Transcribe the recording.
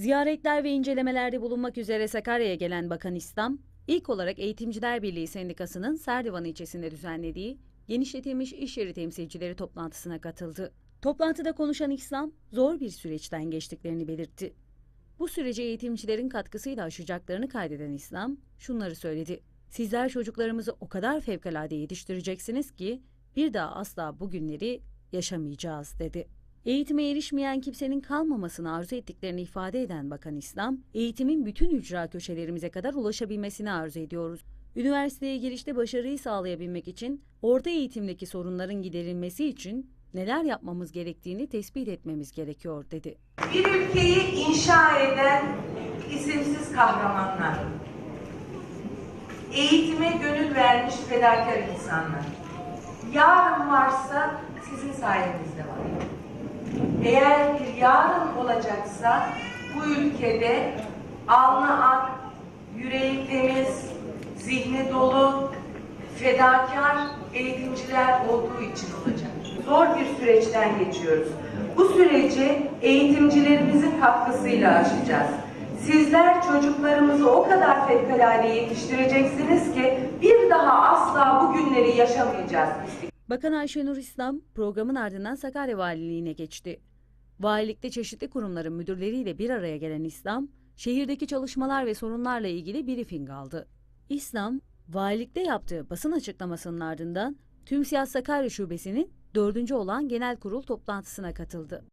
Ziyaretler ve incelemelerde bulunmak üzere Sakarya'ya gelen Bakan İslam, ilk olarak Eğitimciler Birliği Sendikası'nın Serdivan ilçesinde düzenlediği genişletilmiş iş yeri temsilcileri toplantısına katıldı. Toplantıda konuşan İslam, zor bir süreçten geçtiklerini belirtti. Bu sürece eğitimcilerin katkısıyla aşacaklarını kaydeden İslam, şunları söyledi. Sizler çocuklarımızı o kadar fevkalade yetiştireceksiniz ki bir daha asla bu günleri yaşamayacağız dedi. Eğitime erişmeyen kimsenin kalmamasını arzu ettiklerini ifade eden Bakan İslam, eğitimin bütün ücra köşelerimize kadar ulaşabilmesini arzu ediyoruz. Üniversiteye girişte başarıyı sağlayabilmek için orta eğitimdeki sorunların giderilmesi için neler yapmamız gerektiğini tespit etmemiz gerekiyor dedi. Bir ülkeyi inşa eden isimsiz kahramanlar. Eğitime gönül vermiş fedakar insanlar. Yarın varsa. Eğer bir yarın olacaksa bu ülkede alnı ak, yüreği temiz, zihni dolu, fedakar eğitimciler olduğu için olacak. Zor bir süreçten geçiyoruz. Bu süreci eğitimcilerimizin katkısıyla aşacağız. Sizler çocuklarımızı o kadar fevkalade yetiştireceksiniz ki bir daha asla bu günleri yaşamayacağız. Bakan Ayşenur İslam programın ardından Sakarya Valiliğine geçti. Valilikte çeşitli kurumların müdürleriyle bir araya gelen İslam, şehirdeki çalışmalar ve sorunlarla ilgili briefing aldı. İslam, valilikte yaptığı basın açıklamasının ardından TÜMSİAD Sakarya Şubesi'nin dördüncü olan genel kurul toplantısına katıldı.